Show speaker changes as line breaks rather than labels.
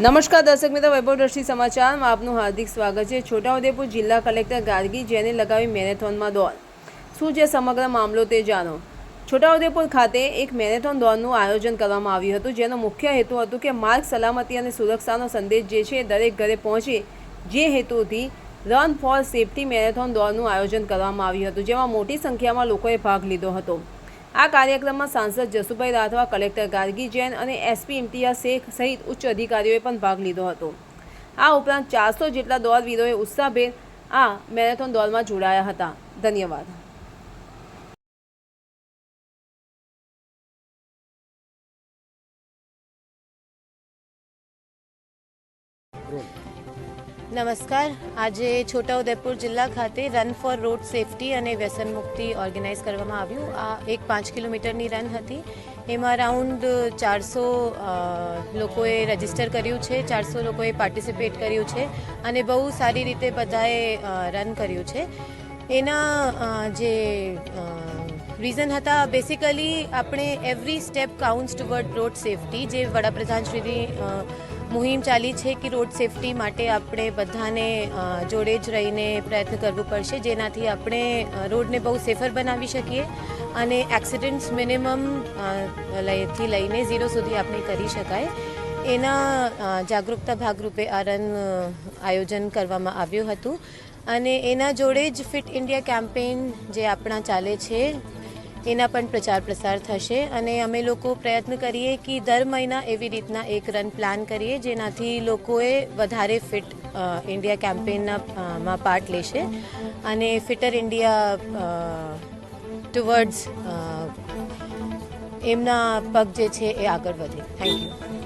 નમસ્કાર દર્શક મિત્રો, વૈભવ દ્રષ્ટિ સમાચારમાં આપનું હાર્દિક સ્વાગત છે. છોટાઉદેપુર જિલ્લા કલેક્ટર ગાર્ગી જેને લગાવી મેરેથોનમાં દોડ. શું છે સમગ્ર મામલો તે જાણો. છોટાઉદેપુર ખાતે એક મેરેથોન દોડનું આયોજન કરવામાં આવ્યું હતું, જેનો મુખ્ય હેતુ હતું કે માર્ગ સલામતી અને સુરક્ષાનો સંદેશ જે છે દરેક ઘરે પહોંચે. જે હેતુથી રન ફોર સેફટી મેરેથોન દોડનું આયોજન કરવામાં આવ્યું હતું, જેમાં મોટી સંખ્યામાં લોકોએ ભાગ લીધો હતો. આ કાર્યક્રમમાં સાંસદ જસુભાઈ રાઠવા, કલેક્ટર ગાર્ગી જૈન અને એસપી ઇમ્તિયાઝ શેખ સહિત ઉચ્ચ અધિકારીઓએ પણ ભાગ લીધો હતો. આ ઉપરાંત ચારસો જેટલા દોડવીરોએ ઉત્સાહભેર આ મેરેથોન દોડમાં જોડાયા હતા. ધન્યવાદ.
નમસ્કાર. આજે છોટાઉદેપુર જિલ્લા ખાતે રન ફોર રોડ સેફટી અને વ્યસન મુક્તિ ઓર્ગેનાઇઝ કરવામાં આવ્યું. આ એક પાંચ કિલોમીટરની રન હતી. એમાં રાઉન્ડ ચારસો લોકોએ રજિસ્ટર કર્યું છે. ચારસો લોકોએ પાર્ટિસિપેટ કર્યું છે અને બહુ સારી રીતે બધાએ રન કર્યું છે. એના જે રીઝન હતા બેસિકલી આપણે every step counts toward road safety જે વડાપ્રધાન શ્રીની મુહિમ ચાલી છે કે રોડ સેફટી માટે આપણે બધાને જોડે જ રહીને પ્રયત્ન કરવું પડશે. જેનાથી આપણે રોડને બહુ સેફર બનાવી શકીએ અને એક્સિડન્ટ્સ મિનિમમથી લઈને ઝીરો સુધી આપણે કરી શકાય. એના જાગૃતતા ભાગરૂપે આ રન આયોજન કરવામાં આવ્યું હતું. અને એના જોડે જ ફિટ ઇન્ડિયા કેમ્પેઇન જે આપણા ચાલે છે એના પણ પ્રચાર પ્રસાર થશે અને અમે લોકો પ્રયત્ન કરીએ કે દર મહિના એવી રીતના એક રન પ્લાન કરીએ જેનાથી લોકોએ વધારે ફિટ ઇન્ડિયા કેમ્પેઇનના માં પાર્ટ લેશે અને ફિટર ઇન્ડિયા ટુવર્ડ્સ એમના પગ જે છે એ આગળ વધે. Thank you